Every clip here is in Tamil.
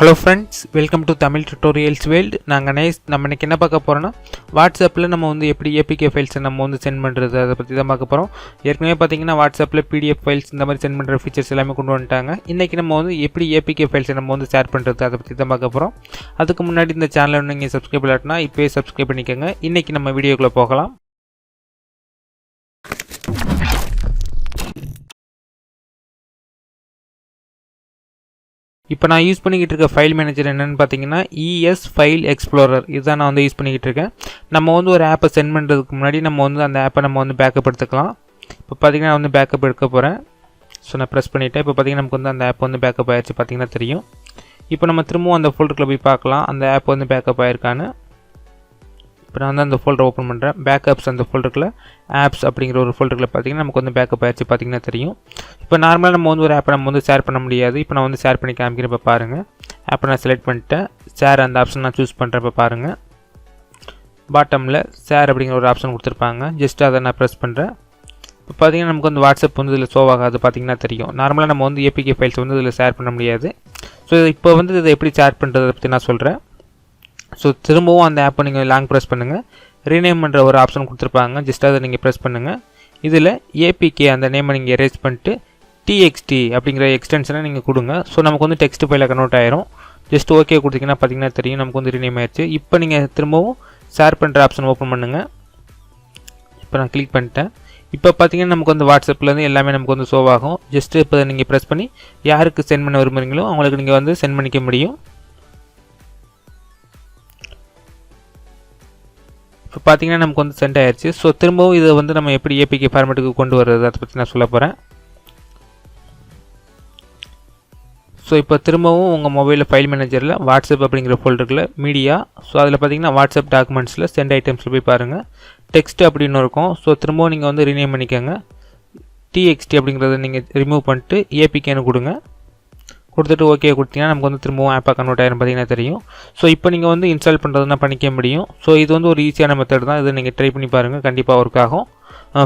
Hello friends welcome to Tamil tutorials world நாங்கள் நைஸ் நம்ம இன்றைக்கி என்ன பார்க்க போகிறோன்னா வாட்ஸ்அப்பில் நம்ம வந்து எப்படி ஏபிகே ஃபைல்ஸை நம்ம வந்து சென்ட் பண்ணுறது அதை பற்றி தான் பார்க்க போகிறோம் ஏற்கனவே பார்த்தீங்கன்னா வாட்ஸ்அப்பில் பிடிஎஃப் ஃபைல்ஸ் இந்த மாதிரி சென்ட் பண்ணுற ஃபீச்சர்ஸ் எல்லாமே கொண்டு வந்துட்டாங்க. இன்றைக்கி நம்ம வந்து எப்படி ஏபிகே ஃபைல்ஸை நம்ம வந்து ஷேர் பண்ணுறது அதை பற்றி தான் பார்க்க போகிறோம் அதுக்கு முன்னாடி இந்த சேனலை நீங்கள் சப்ஸ்கிரைப் இல்லாட்டினா இப்போயே சப்ஸ்கிரைப் பண்ணிக்கோங்க. இன்றைக்கி நம்ம வீடியோக்குள்ளே போகலாம். இப்போ நான் யூஸ் பண்ணிக்கிட்டு இருக்க ஃபைல் மேனேஜர் என்னென்னு பார்த்தீங்கன்னா இஎஸ் ஃபைல் எக்ஸ்ப்ளோரர் இதுதான் நான் வந்து யூஸ் பண்ணிக்கிட்டு இருக்கேன். நம்ம வந்து ஒரு ஆப்பை சென்ட் பண்ணுறதுக்கு முன்னாடி நம்ம வந்து அந்த ஆப்பை நம்ம வந்து பேக்கப் எடுத்துக்கலாம். இப்போ பார்த்தீங்கன்னா நான் வந்து பேக்கப் எடுக்க போகிறேன் ஸோ நான் ப்ரெஸ் பண்ணிவிட்டேன் இப்போ பார்த்தீங்கன்னா நமக்கு வந்து அந்த ஆப் வந்து பேக்கப் ஆயிடுச்சு பார்த்தீங்கன்னா தெரியும். இப்போ நம்ம திரும்பவும் அந்த ஃபோல்டருக்குள்ள போய் பார்க்கலாம். அந்த ஆப் வந்து பேக்கப் ஆயிருக்கான்னு. இப்போ நான் வந்து அந்த ஃபோல்டர் ஓப்பன் பண்ணுறேன் பேக்கப்ஸ் அந்த ஃபோல்டருக்குள்ள ஆப்ஸ் அப்படிங்கிற ஒரு ஃபோல்டருக்குள்ள பார்த்தீங்கன்னா நமக்கு வந்து பேக்கப் ஆயிடுச்சு பார்த்தீங்கன்னா தெரியும். இப்போ நார்மலாக நம்ம வந்து ஒரு ஆப்பை நம்ம வந்து ஷேர் பண்ண முடியாது. இப்போ நான் வந்து ஷேர் பண்ணி காமிக்கிறப்ப பாருங்கள் ஆப்பை நான் செலக்ட் பண்ணிட்டேன். ஷேர் அந்த ஆப்ஷன் நான் சூஸ் பண்ணுறப்ப பாருங்கள் பாட்டமில் ஷேர் அப்படிங்கிற ஒரு ஆப்ஷன் கொடுத்துருப்பாங்க. ஜஸ்ட் அதை நான் ப்ரெஸ் பண்ணுறேன் இப்போ பார்த்தீங்கன்னா நமக்கு வந்து வாட்ஸ்அப் வந்து இதில் ஷோ ஆகாது பார்த்தீங்கன்னா தெரியும். நார்மலாக நம்ம வந்து ஏபிகே ஃபைல்ஸ் வந்து இதில் ஷேர் பண்ண முடியாது. ஸோ இப்போ வந்து இதை எப்படி ஷேர் பண்ணுறதை பற்றி நான் சொல்கிறேன் ஸோ திரும்பவும் அந்த ஆப்பை நீங்கள் லாங் ப்ரெஸ் பண்ணுங்கள் ரீநேம் பண்ணுற ஒரு ஆப்ஷன் கொடுத்துருப்பாங்க. ஜஸ்ட் அதை நீங்கள் ப்ரெஸ் பண்ணுங்கள் இதில் ஏபிகே அந்த நேமை நீங்கள் எரேஸ் பண்ணிட்டு டிஎக்ஸ்டி அப்படிங்கிற எக்ஸ்டென்ஷனை நீங்கள் கொடுங்க. ஸோ நமக்கு வந்து டெக்ஸ்ட் ஃபைலில் கன்வெர்ட் ஆயிரும். ஜஸ்ட் ஓகே கொடுத்தீங்கன்னா பார்த்தீங்கன்னா தெரியும். நமக்கு வந்து ரீநேம் ஆயிடுச்சு. இப்போ நீங்கள் திரும்பவும் ஷேர் பண்ணுற ஆப்ஷன் ஓப்பன் பண்ணுங்கள் இப்போ நான் கிளிக் பண்ணிட்டேன். இப்போ பார்த்தீங்கன்னா நமக்கு வந்து வாட்ஸ்அப்லேருந்து எல்லாமே நமக்கு வந்து ஷோவாகும் ஆகும். ஜஸ்ட் இப்போ நீங்கள் ப்ரெஸ் பண்ணி யாருக்கு சென்ட் பண்ண விரும்புகிறீங்களோ அவங்களுக்கு நீங்கள் வந்து சென்ட் பண்ணிக்க முடியும். பார்த்தீங்கன்னா நமக்கு வந்து சென்ட் ஆயிடுச்சு ஸோ திரும்பவும் இதை வந்து நம்ம எப்படி ஏபிகே ஃபார்மேட்டுக்கு கொண்டு வர்றது அதை பற்றி நான் சொல்ல போகிறேன் ஸோ இப்போ திரும்பவும் உங்கள் மொபைலில் ஃபைல் மேனேஜரில் வாட்ஸ்அப் அப்படிங்கிற ஃபோல்டரில் மீடியா ஸோ அதில் பார்த்தீங்கன்னா வாட்ஸ்அப் டாக்குமெண்ட்ஸில் சென்ட் ஐட்டம்ஸில் போய் பாருங்கள் டெக்ஸ்ட் அப்படின்னு இருக்கும். ஸோ திரும்பவும் நீங்கள் வந்து ரினேம் பண்ணிக்கோங்க. டிஎக்ஸ்டி அப்படிங்கிறத நீங்கள் ரிமூவ் பண்ணிட்டு ஏபிகேன்னு கொடுங்க. கொடுத்துட்டு ஓகே கொடுத்தீங்கன்னா நமக்கு வந்து திரும்பவும் ஆப்பாக கன்வெர்ட் ஆயிரும் பார்த்தீங்கன்னா தெரியும். ஸோ இப்போ நீங்கள் வந்து இன்ஸ்டால் பண்ணுறதுனா பண்ணிக்க முடியும். ஸோ இது வந்து ஒரு ஈஸியான மெத்தட் தான். இதை நீங்கள் ட்ரை பண்ணி பாருங்கள் கண்டிப்பாக ஒர்க் ஆகும்.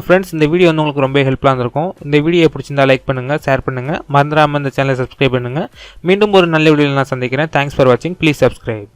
ஃப்ரெண்ட்ஸ் இந்த வீடியோ வந்து உங்களுக்கு ரொம்ப ஹெல்ப்ஃபுல்லாக இருந்திருக்கும். இந்த வீடியோ பிடிச்சிருந்தா லைக் பண்ணுங்கள் ஷேர் பண்ணுங்கள் மறந்துடாமல் இந்த சேனலை சப்ஸ்கிரைப் பண்ணுங்கள் மீண்டும் ஒரு நல்ல வீடியோவில் நான் சந்திக்கிறேன். தேங்க்ஸ் ஃபார் வாட்சிங் ப்ளீஸ் சப்ஸ்கிரைப்